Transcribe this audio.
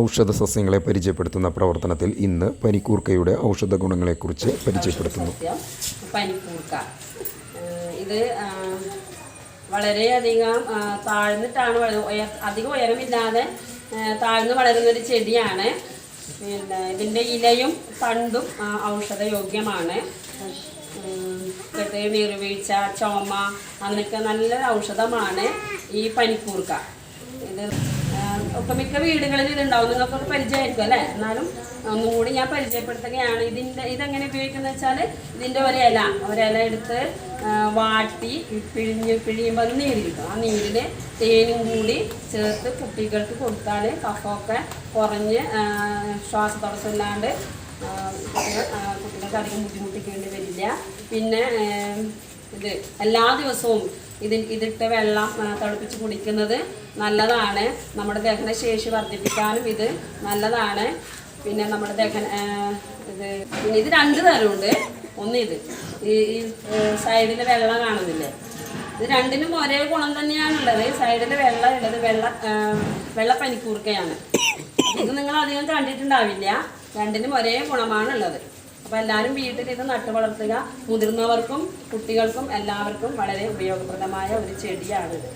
ഔഷധ സസ്യങ്ങളെ പരിചയപ്പെടുത്തുന്ന പ്രവർത്തനത്തിൽ ഇന്ന് പനിക്കൂർക്കയുടെ ഔഷധ ഗുണങ്ങളെക്കുറിച്ച് പരിചയപ്പെടുത്തുന്നു. പനിക്കൂർക്ക. ഇത് വളരെയധികം താഴ്ന്നിട്ടാണ് അധികം ഉയരമില്ലാതെ താഴ്ന്നു താഴ്ന്ന് വളരുന്ന ഒരു ചെടിയാണ്. പിന്നെ ഇതിന്റെ ഇലയും തണ്ടും ഔഷധയോഗ്യമാണ്. കെട്ട് നീർവീഴ്ച ചുമ അങ്ങനെയൊക്കെ നല്ലൊരു ഔഷധമാണ് ഈ പനിക്കൂർക്ക. ഇത് ഒക്കെ മിക്ക വീടുകളിൽ ഇതുണ്ടാവും. നിങ്ങൾക്കൊക്കെ പരിചയമായിരിക്കും അല്ലേ? എന്നാലും ഒന്നും കൂടി ഞാൻ പരിചയപ്പെടുത്തുകയാണ്. ഇതിന്റെ ഇതെങ്ങനെ ഉപയോഗിക്കുന്നത് വെച്ചാൽ ഇതിന്റെ ഒരില ഒരില എടുത്ത് വാട്ടി പിഴിഞ്ഞ് പിഴിയുമ്പോൾ അത് നീര് കിട്ടും. ആ നീരിൽ തേനും കൂടി ചേർത്ത് കുട്ടികൾക്ക് കൊടുത്താൽ കഫമൊക്കെ കുറഞ്ഞ് ശ്വാസ ശ്വാസതടസ്സം ഇല്ലാണ്ട് കുട്ടികൾക്ക് അധികം ബുദ്ധിമുട്ടിക്കേണ്ടി വരില്ല. പിന്നെ ഇത് എല്ലാ ദിവസവും ഇതിൽ ഇതിട്ട വെള്ളം തളിപ്പിച്ച് കുടിക്കുന്നത് നല്ലതാണ്. നമ്മുടെ ദഹനശേഷി വർദ്ധിപ്പിക്കാനും ഇത് നല്ലതാണ്. പിന്നെ നമ്മുടെ ദഹന ഇത് പിന്നെ ഇത് രണ്ട് തരമുണ്ട്. ഒന്ന് ഇത് ഈ ഈ സൈഡിൽ വെള്ളം കാണുന്നില്ലേ? ഇത് രണ്ടിനും ഒരേ ഗുണം തന്നെയാണുള്ളത് സൈഡിൽ വെള്ളം ഉള്ളത് വെള്ള ആ, വെള്ള പനിക്കൂർക്കയാണ് ഇത് നിങ്ങൾ അധികം കണ്ടിട്ടുണ്ടാവില്ല. രണ്ടിനും ഒരേ ഗുണമാണുള്ളത് അപ്പോൾ എല്ലാവരും വീട്ടിൽ ഇത് നട്ടു വളർത്തുക. മുതിർന്നവർക്കും കുട്ടികൾക്കും എല്ലാവർക്കും വളരെ ഉപയോഗപ്രദമായ ഒരു ചെടിയാണിത്